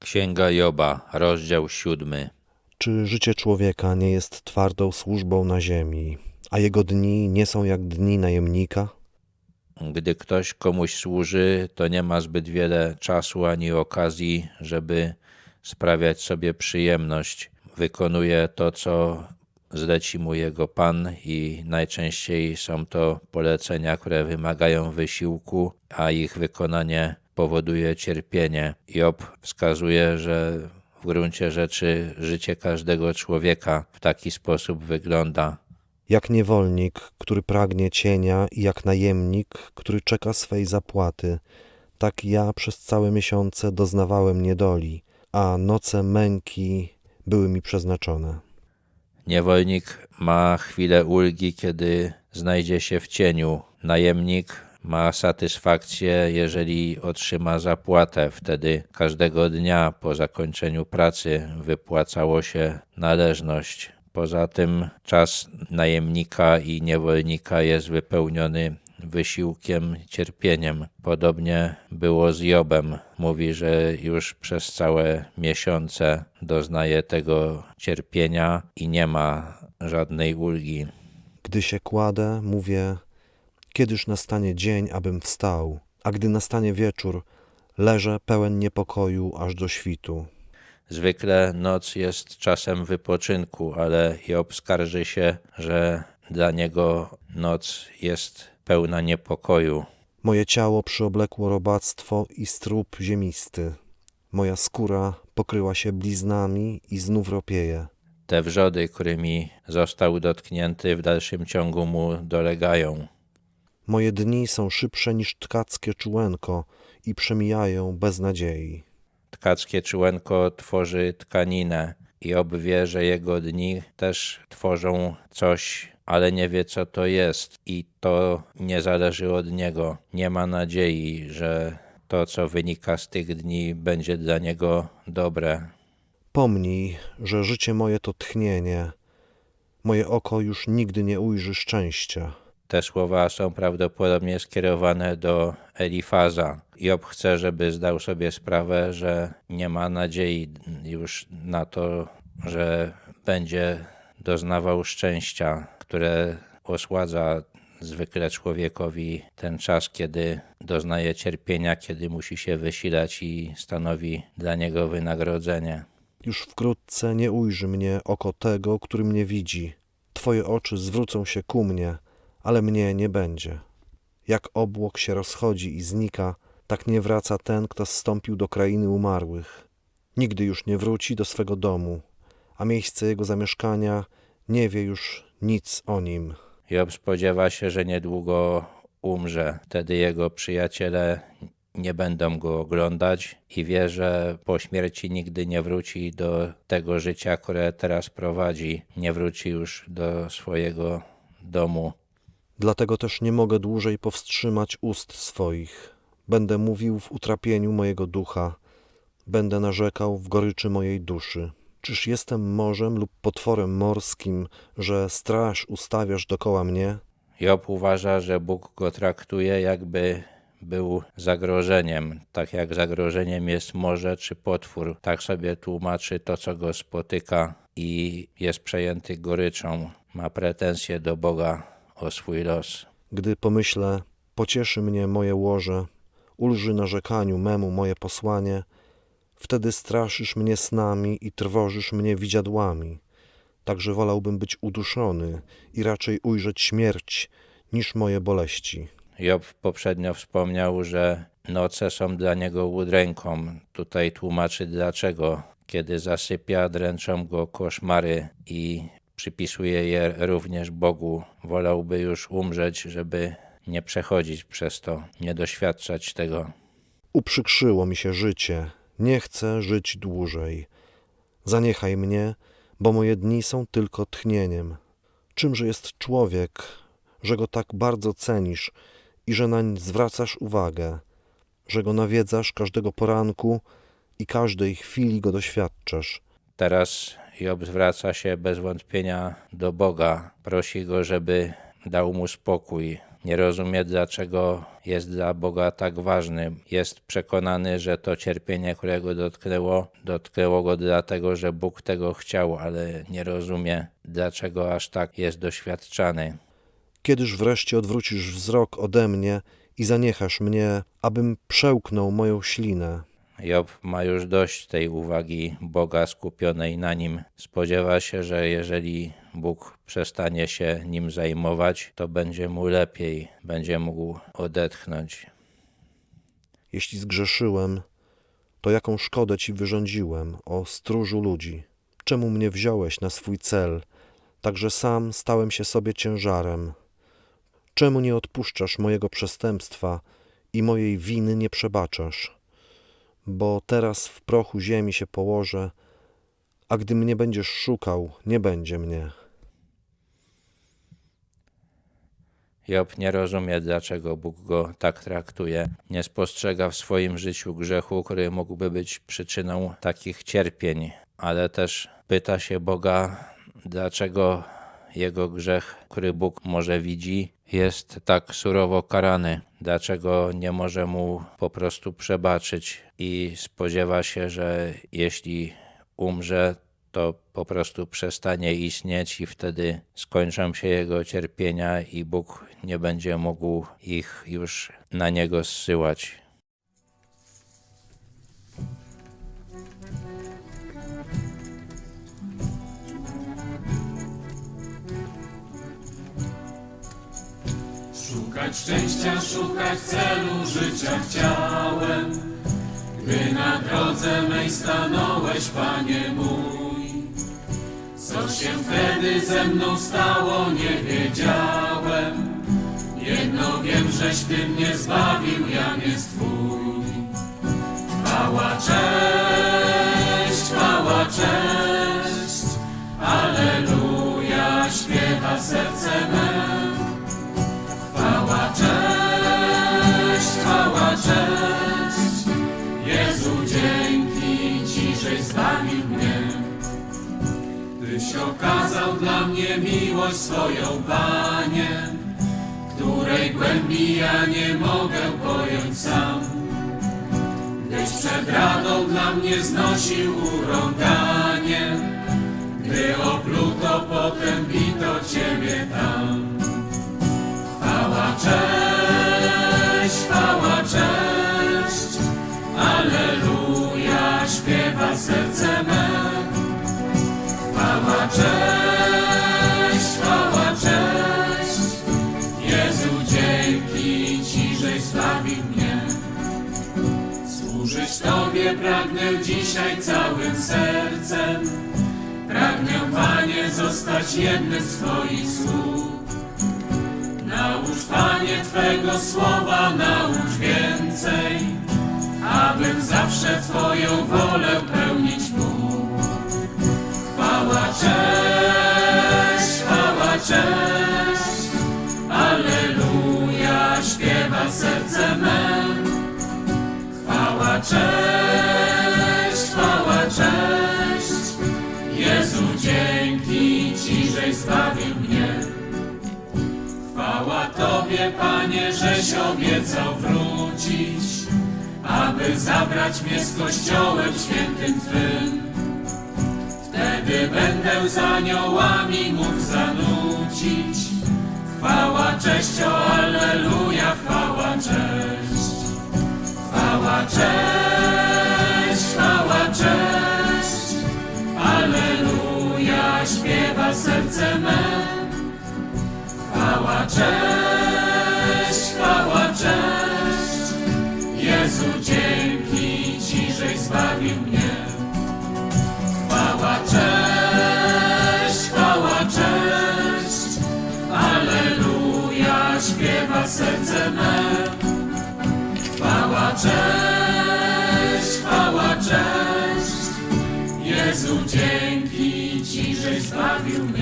Księga Joba, rozdział siódmy. Czy życie człowieka nie jest twardą służbą na ziemi, a jego dni nie są jak dni najemnika? Gdy ktoś komuś służy, to nie ma zbyt wiele czasu ani okazji, żeby sprawiać sobie przyjemność. Wykonuje to, co zleci mu jego pan, i najczęściej są to polecenia, które wymagają wysiłku, a ich wykonanie powoduje cierpienie. Job wskazuje, że w gruncie rzeczy życie każdego człowieka w taki sposób wygląda. Jak niewolnik, który pragnie cienia, i jak najemnik, który czeka swej zapłaty, tak ja przez całe miesiące doznawałem niedoli, a noce męki były mi przeznaczone. Niewolnik ma chwilę ulgi, kiedy znajdzie się w cieniu. Najemnik ma satysfakcję, jeżeli otrzyma zapłatę. Wtedy każdego dnia po zakończeniu pracy wypłacało się należność. Poza tym czas najemnika i niewolnika jest wypełniony wysiłkiem, cierpieniem. Podobnie było z Jobem. Mówi, że już przez całe miesiące doznaje tego cierpienia i nie ma żadnej ulgi. Gdy się kładę, mówię, kiedyż nastanie dzień, abym wstał, a gdy nastanie wieczór, leżę pełen niepokoju aż do świtu. Zwykle noc jest czasem wypoczynku, ale Job skarży się, że dla niego noc jest pełna niepokoju. Moje ciało przyoblekło robactwo i strób ziemisty. Moja skóra pokryła się bliznami i znów ropieje. Te wrzody, którymi został dotknięty, w dalszym ciągu mu dolegają. Moje dni są szybsze niż tkackie czułenko i przemijają bez nadziei. Tkackie czułenko tworzy tkaninę i Job wie, że jego dni też tworzą coś, ale nie wie, co to jest, i to nie zależy od niego. Nie ma nadziei, że to, co wynika z tych dni, będzie dla niego dobre. Pomnij, że życie moje to tchnienie. Moje oko już nigdy nie ujrzy szczęścia. Te słowa są prawdopodobnie skierowane do Elifaza. Job chce, żeby zdał sobie sprawę, że nie ma nadziei już na to, że będzie doznawał szczęścia, które osładza zwykle człowiekowi ten czas, kiedy doznaje cierpienia, kiedy musi się wysilać i stanowi dla niego wynagrodzenie. Już wkrótce nie ujrzy mnie oko tego, który mnie widzi. Twoje oczy zwrócą się ku mnie, ale mnie nie będzie. Jak obłok się rozchodzi i znika, tak nie wraca ten, kto zstąpił do krainy umarłych. Nigdy już nie wróci do swego domu, a miejsce jego zamieszkania nie wie już nic o nim. Job spodziewa się, że niedługo umrze. Wtedy jego przyjaciele nie będą go oglądać i wie, że po śmierci nigdy nie wróci do tego życia, które teraz prowadzi. Nie wróci już do swojego domu. Dlatego też nie mogę dłużej powstrzymać ust swoich. Będę mówił w utrapieniu mojego ducha, będę narzekał w goryczy mojej duszy. Czyż jestem morzem lub potworem morskim, że straż ustawiasz dokoła mnie? Job uważa, że Bóg go traktuje, jakby był zagrożeniem. Tak jak zagrożeniem jest morze czy potwór, tak sobie tłumaczy to, co go spotyka i jest przejęty goryczą. Ma pretensje do Boga o swój los. Gdy pomyślę, pocieszy mnie moje łoże, ulży narzekaniu memu moje posłanie, wtedy straszysz mnie snami i trwożysz mnie widziadłami. Także wolałbym być uduszony i raczej ujrzeć śmierć niż moje boleści. Job poprzednio wspomniał, że noce są dla niego udręką. Tutaj tłumaczy dlaczego. Kiedy zasypia, dręczą go koszmary i przypisuje je również Bogu. Wolałby już umrzeć, żeby nie przechodzić przez to, nie doświadczać tego. Uprzykrzyło mi się życie, nie chcę żyć dłużej. Zaniechaj mnie, bo moje dni są tylko tchnieniem. Czymże jest człowiek, że go tak bardzo cenisz i że nań zwracasz uwagę, że go nawiedzasz każdego poranku i każdej chwili go doświadczasz. Teraz Job zwraca się bez wątpienia do Boga. Prosi go, żeby dał mu spokój, nie rozumie, dlaczego jest dla Boga tak ważny. Jest przekonany, że to cierpienie, którego dotknęło, dotknęło go dlatego, że Bóg tego chciał, ale nie rozumie, dlaczego aż tak jest doświadczany. Kiedyż wreszcie odwrócisz wzrok ode mnie i zaniechasz mnie, abym przełknął moją ślinę? Job ma już dość tej uwagi Boga skupionej na nim. Spodziewa się, że jeżeli Bóg przestanie się nim zajmować, to będzie mu lepiej, będzie mógł odetchnąć. Jeśli zgrzeszyłem, to jaką szkodę ci wyrządziłem, o stróżu ludzi? Czemu mnie wziąłeś na swój cel, tak że sam stałem się sobie ciężarem? Czemu nie odpuszczasz mojego przestępstwa i mojej winy nie przebaczasz? Bo teraz w prochu ziemi się położę, a gdy mnie będziesz szukał, nie będzie mnie. Job nie rozumie, dlaczego Bóg go tak traktuje. Nie spostrzega w swoim życiu grzechu, który mógłby być przyczyną takich cierpień, ale też pyta się Boga, dlaczego jego grzech, który Bóg może widzi, jest tak surowo karany. Dlaczego nie może mu po prostu przebaczyć i spodziewa się, że jeśli umrze, to po prostu przestanie istnieć i wtedy skończą się jego cierpienia i Bóg nie będzie mógł ich już na niego zsyłać. Szukać szczęścia, szukać celu życia chciałem, gdy na drodze mej stanąłeś, Panie mój. Co się wtedy ze mną stało, nie wiedziałem. Jedno wiem, żeś Ty mnie zbawił, Jan jest Twój. Chwała, cześć, chwała, cześć, okazał dla mnie miłość swoją, Panie, której głębi ja nie mogę pojąć sam. Gdyś przed radą dla mnie znosił urąganie, gdy opluto, potem bito Ciebie tam. Chwała, cześć, Służyć Tobie pragnę dzisiaj całym sercem, pragnę, Panie, zostać jednym z Twoich sług. Naucz, Panie, Twego słowa, naucz więcej, abym zawsze Twoją wolę pełnić cześć, chwała, cześć, Jezu, dzięki Ci, żeś zbawił mnie. Chwała Tobie, Panie, żeś obiecał wrócić, aby zabrać mnie z Kościołem świętym Twym. Wtedy będę z aniołami mógł zanucić. Chwała, cześć, o cześć, chwała, cześć. Alleluja, śpiewa serce me. Chwała, cześć, chwała, cześć. Jezu, dzięki Ci, żeś zbawił mnie. Chwała, cześć, chwała, cześć. Aleluja, śpiewa serce me. Chwała, cześć, Jezu, dzięki Ci, żeś zbawił mnie.